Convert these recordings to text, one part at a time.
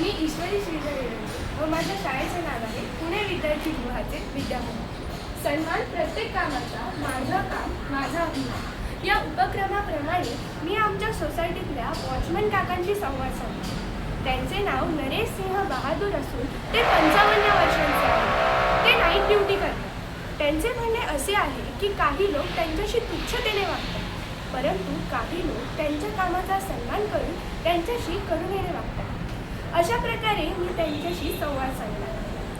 मी ईश्वरी श्रीधर व माझ्या शाळेचे नाव आहे पुणे विद्यार्थी गृहाचे विद्याभवन सन्मान प्रत्येक कामाचा माझं काम माझा अभिमान. या उपक्रमाप्रमाणे मी आमच्या सोसायटीतल्या वॉचमन काकांशी संवाद साधला त्यांचे नाव नरेश सिंह बहादूर असून ते पंचावन्न वर्षांचे आहेत. ते नाईट ड्युटी करतात. त्यांचे म्हणणे असे आहे की काही लोक त्यांच्याशी तुच्छतेने वागतात. परंतु काही लोक त्यांच्या कामाचा सन्मान करून त्यांच्याशी करुणेने वागतात अशा प्रकारे मी त्यांच्याशी संवाद साधला.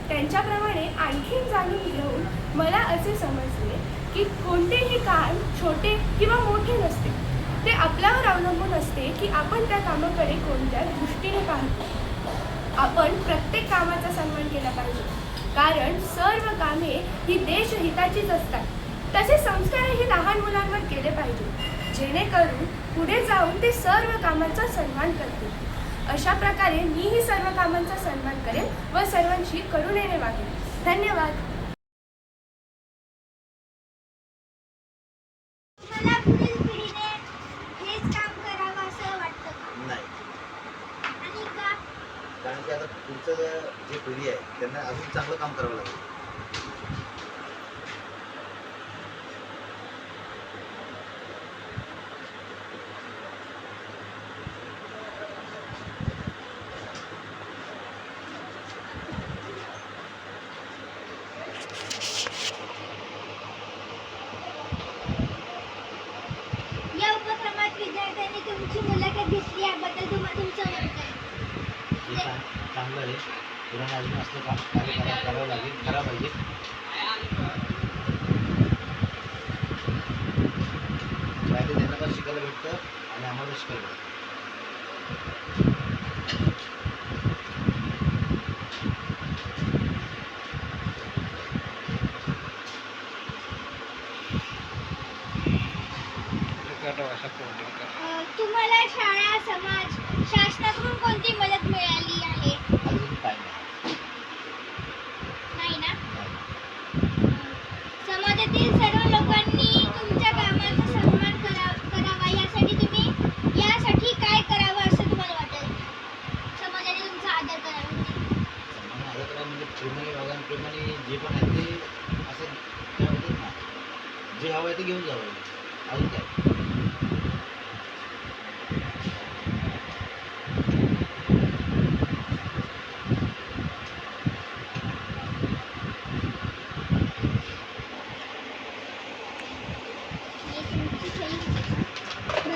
त्यांच्याप्रमाणे आणखीन जाणून घेऊन मला असे समजले की कोणतेही काम छोटे किंवा मोठे नसते. ते आपल्यावर अवलंबून असते की आपण त्या कामाकडे कोणत्या दृष्टीने पाहतो. आपण प्रत्येक कामाचा सन्मान केला पाहिजे. कारण सर्व कामे ही देशहिताचीच असतात. तसे संस्कारही लहान मुलांवर केले पाहिजे. जेणेकरून पुढे जाऊन ते सर्व कामाचा सन्मान करतील. अशा प्रकारे मीही सर्व कामांचा सन्मान करेन व सर्वांशी करुणेने वागेन. धन्यवाद. मला पुढील पिढीने हेच काम करावं असं वाटतं का? नाही. आणि का? कारण की आता पुढचं जे पिढी आहे त्यांना अजून चांगलं काम करावं लागेल. तुमची मुलाखत घेतली याबद्दल तुम्हाला तुमचं चांगलं आहे. पुढे अजून असलं काम कार्य करा- करावं लागेल करा पाहिजे. पाहिजे त्यांना पण शिकायला भेटतं आणि आम्हाला शिकायला भेटतं. अं, तुम्हाला शाळा समाज शासनाकडून कोणती मदत मिळाली आहे? अजून काय नाही. ना? समाजातील सर्व लोकांनी तुमच्या कामाचा सन्मान करा करावा. यासाठी तुम्ही यासाठी काय करावं असं तुम्हाला वाटेल समाजाने तुमचा आदर करावा म्हणजे. सन्मान आलं तर म्हणजे प्रेमाने जे पण आहे ते असं काय जे हवं आहे ते घेऊन जावं. अजून काय?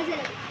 谢谢。